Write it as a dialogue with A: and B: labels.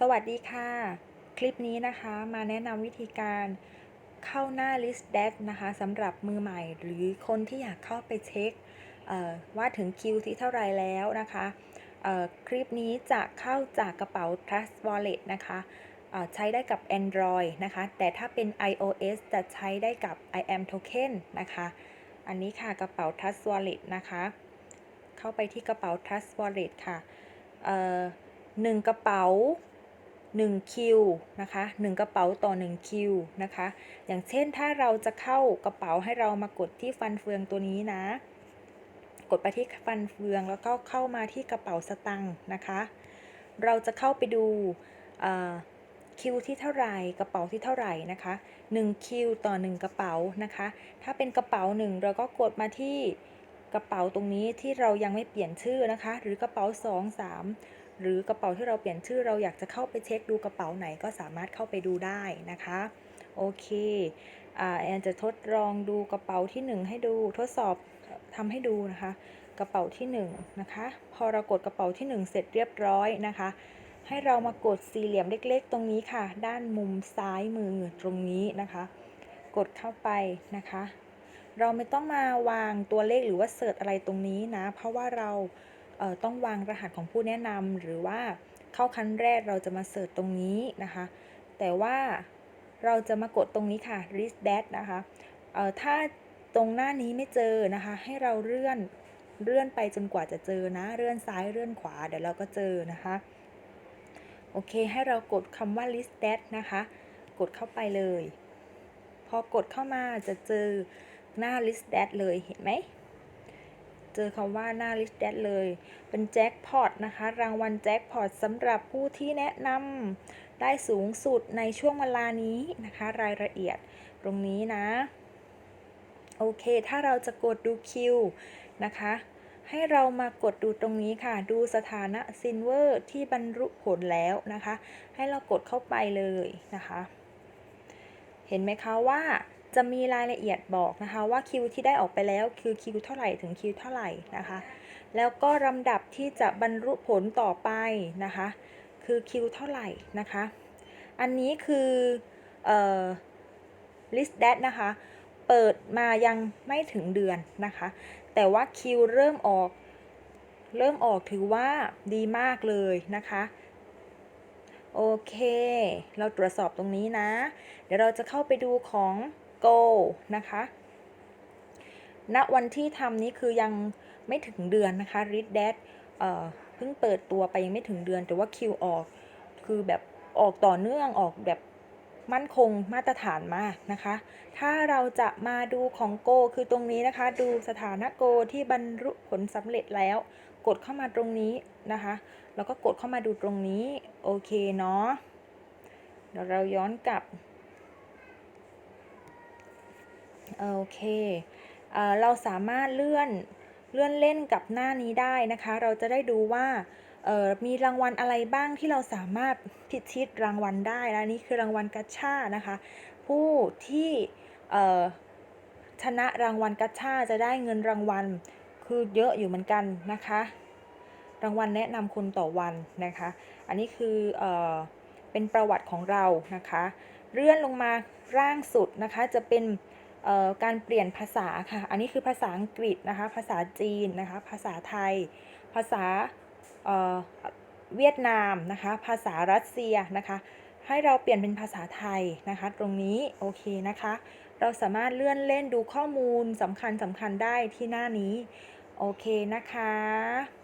A: สวัสดีค่ะ คลิปนี้นะคะมาแนะนำวิธีการเข้าหน้า list d a t นะคะสำหรับมือใหม่หรือคนที่อยากเข้าไปเช็คว่าถึงคิวที่เท่าไรแล้วนะคะคลิปนี้จะเข้าจากกระเป๋า Trust Wallet นะคะใช้ได้กับ Android นะคะ แต่ถ้าเป็น iOS จะใช้ได้กับ IAM Token นะคะ อันนี้ค่ะกระเป๋า Trust Wallet นะคะ เข้าไปที่กระเป๋า Trust Wallet ค่ะหนึ่งกระเป๋า 1คิวนะคะ1กระเป๋าต่อ1คิวนะคะอย่างเช่นถ้าเราจะเข้ากระเป๋าให้เรามากดที่ฟันเฟืองตัวนี้นะ กดไปที่ฟันเฟืองแล้วก็เข้ามาที่กระเป๋าสตังค์นะคะ เราจะเข้าไปดูคิวที่เท่าไหร่กระเป๋าที่เท่าไหร่นะคะ1คิวต่อ 1 กระเป๋านะคะ ถ้าเป็นกระเป๋าหนึ่งเราก็กดมาที่กระเป๋าตรงนี้ที่เรายังไม่เปลี่ยนชื่อนะคะ หรือกระเป๋า 2 3 หรือกระเป๋าที่เราเปลี่ยนชื่อเราอยากจะเข้าไปเช็คดูกระเป๋าไหนก็สามารถเข้าไปดูได้นะคะโอเคอ่าแอนจะทดลองดูกระเป๋าที่ 1 ให้ดูทดสอบทำให้ดูนะคะ กระเป๋าที่1นะคะพอเรากดกระเป๋าที่ 1 เสร็จเรียบร้อยนะคะ ให้เรามากดสี่เหลี่ยมเล็กๆ ตรงนี้ค่ะ ด้านมุมซ้ายมือตรงนี้นะคะ กดเข้าไปนะคะ เราไม่ต้องมาวางตัวเลขหรือว่าเสิร์ชอะไรตรงนี้นะ เพราะว่าเรา ต้องวางรหัสของผู้แนะนำหรือว่าเข้าขั้นแรกเราจะมาเสิร์ชตรงนี้นะคะ แต่ว่าเราจะมากดตรงนี้ค่ะ list that นะคะถ้าตรงหน้านี้ไม่เจอนะคะ ให้เราเลื่อนเลื่อนไปจนกว่าจะเจอนะ เลื่อนซ้ายเลื่อนขวาเดี๋ยวเราก็เจอนะคะ โอเค ให้เรากดคำว่า list that นะคะ กดเข้าไปเลย พอกดเข้ามาจะเจอหน้า list that เลยเห็นไหม เจอคำว่าหน้า list that เลย เป็นแจ็คพอตนะคะ รางวัลแจ็คพอตสำหรับผู้ที่แนะนำได้สูงสุดในช่วงเวลานี้นะคะ รายละเอียดตรงนี้นะ โอเค ถ้าเราจะกดดูคิวนะคะให้เรามากดดูตรงนี้ค่ะ ดูสถานะซินเวอร์ที่บรรลุผลแล้วนะคะ ให้เรากดเข้าไปเลยนะคะ เห็นไหมคะว่า จะมีรายละเอียดบอกนะคะว่าคิวที่ได้ออกไปแล้วคือคิวเท่าไหร่ถึงคิวเท่าไหร่นะคะ แล้วก็ลำดับที่จะบรรลุผลต่อไปนะคะ คือคิวเท่าไหร่นะคะ อันนี้คือเอ่อ list that นะคะ เปิดมายังไม่ถึงเดือนนะคะ แต่ว่าคิวเริ่มออก เริ่มออกถือว่าดีมากเลยนะคะโอเค เราตรวจสอบตรงนี้นะ เดี๋ยวเราจะเข้าไปดูของ Go นะคะ ณ วันที่ทำนี้คือยังไม่ถึงเดือนนะคะ r e a d d a t เอ่อ เพิ่งเปิดตัวไปยังไม่ถึงเดือน แต่ว่าคิวออก คือแบบออกต่อเนื่องออกแบบมั่นคงมาตรฐานมากนะคะ ถ้าเราจะมาดูของโก คือตรงนี้นะคะ ดูสถานะโกที่บรรลุผลสำเร็จแล้ว กดเข้ามาตรงนี้นะคะ แล้วก็กดเข้ามาดูตรงนี้ โอเคเนาะเดี๋ยวเราย้อนกลับ โอเคเอเราสามารถเลื่อนเลื่อนเล่นกับหน้านี้ได้นะคะ เราจะได้ดูว่ามีรางวัลอะไรบ้างที่เราสามารถพิชิตรางวัลได้และนี่คือรางวัลกัชชานะคะ ผู้ที่ชนะรางวัลกัชชาจะได้เงินรางวัลคือเยอะอยู่เหมือนกันนะคะ รางวัลแนะนำคนต่อวันนะคะ อันนี้คือเอเป็นประวัติของเรานะคะ เลื่อนลงมาร่างสุดนะคะจะเป็น การเปลี่ยนภาษาค่ะ อันนี้คือภาษาอังกฤษนะคะ ภาษาจีนนะคะ ภาษาไทย ภาษาเเวียดนามนะคะ ภาษารัสเซียนะคะ ให้เราเปลี่ยนเป็นภาษาไทยนะคะ ตรงนี้โอเคนะคะ เราสามารถเลื่อนเล่นดูข้อมูลสำคัญสำคัญได้ที่หน้านี้ โอเคนะคะ